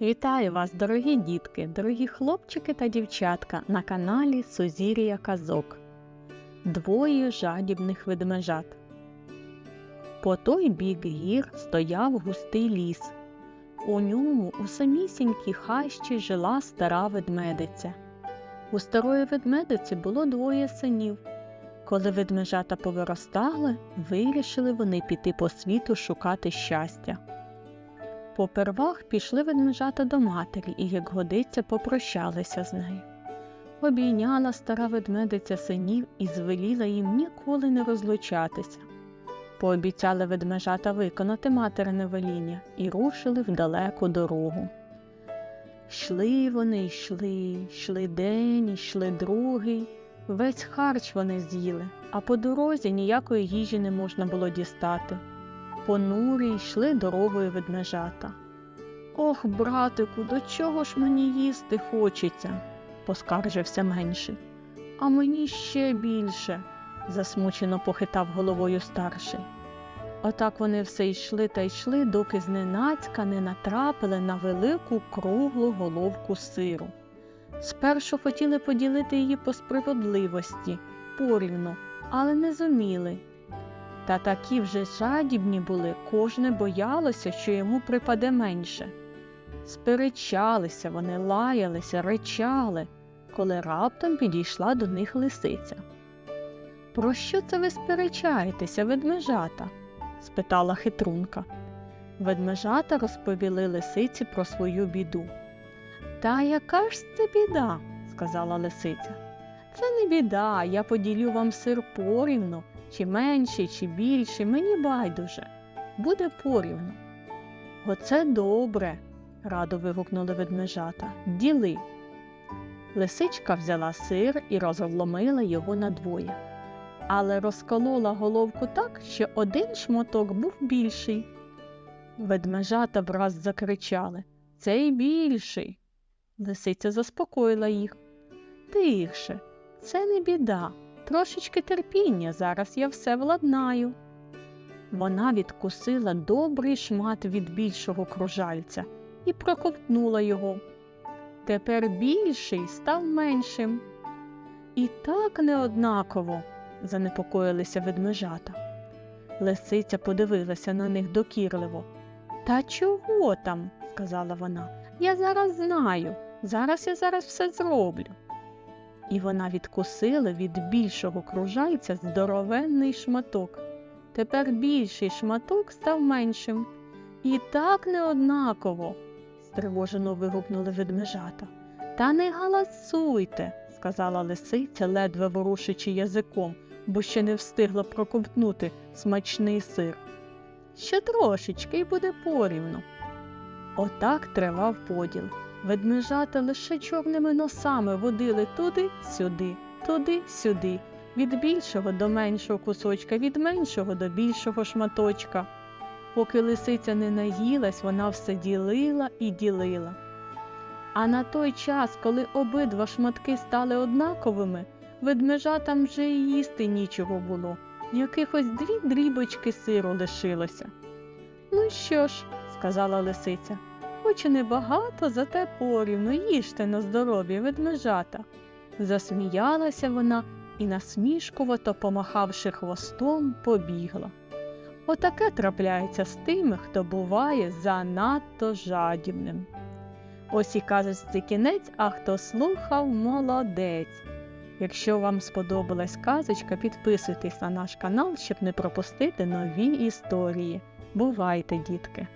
Вітаю вас, дорогі дітки, дорогі хлопчики та дівчатка на каналі Сузір'я Казок. Двоє жадібних ведмежат. По той бік гір стояв густий ліс. У ньому у самісінькій хащі жила стара ведмедиця. У старої ведмедиці було двоє синів. Коли ведмежата повиростали, вирішили вони піти по світу шукати щастя. Попервах пішли ведмежата до матері і, як годиться, попрощалися з нею. Обійняла стара ведмедиця синів і звеліла їм ніколи не розлучатися. Пообіцяли ведмежата виконати материне веління і рушили в далеку дорогу. Йшли вони, йшли, йшли день, йшли другий. Весь харч вони з'їли, а по дорозі ніякої їжі не можна було дістати понурі йшли дорогою ведмежата. Ох, братику, до чого ж мені їсти хочеться? поскаржився менший. А мені ще більше, засмучено похитав головою старший. Отак вони все йшли та йшли, доки зненацька не натрапили на велику круглу головку сиру. Спершу хотіли поділити її по справедливості, порівну, але не зуміли. Та такі вже жадібні були, кожне боялося, що йому припаде менше. Сперечалися вони, лаялися, речали, коли раптом підійшла до них лисиця. Про що це ви сперечаєтеся, ведмежата? спитала хитрунка. Ведмежата розповіли лисиці про свою біду. Та яка ж це біда? сказала лисиця. Це не біда, я поділю вам сир порівну, чи менший, чи більший, мені байдуже. Буде порівну. Оце добре, радо вигукнули ведмежата. Діли. Лисичка взяла сир і розломила його надвоє, але розколола головку так, що один шматок був більший. Ведмежата враз закричали Цей більший. Лисиця заспокоїла їх. Тихше, це не біда. Трошечки терпіння, зараз я все владнаю. Вона відкусила добрий шмат від більшого кружальця і проковтнула його. Тепер більший став меншим. І так неоднаково, занепокоїлися ведмежата. Лисиця подивилася на них докірливо. Та чого там? сказала вона. Я зараз знаю. Зараз я зараз все зроблю і вона відкусила від більшого кружальця здоровенний шматок. Тепер більший шматок став меншим. І так неоднаково, стривожено вигукнули ведмежата. Та не галасуйте, сказала лисиця, ледве ворушичи язиком, бо ще не встигла проковтнути смачний сир. Ще трошечки й буде порівну. Отак тривав поділ. Ведмежата лише чорними носами водили туди-сюди, туди-сюди, від більшого до меншого кусочка, від меншого до більшого шматочка. Поки лисиця не наїлась, вона все ділила і ділила. А на той час, коли обидва шматки стали однаковими, ведмежатам вже й їсти нічого було, якихось дві дрібочки сиру лишилося. Ну що ж, сказала лисиця хоч небагато, зате порівну їжте на здоров'я ведмежата. Засміялася вона і, насмішкувато, помахавши хвостом, побігла. Отаке трапляється з тими, хто буває занадто жадібним. Ось і казочці кінець, а хто слухав, молодець. Якщо вам сподобалась казочка, підписуйтесь на наш канал, щоб не пропустити нові історії. Бувайте, дітки!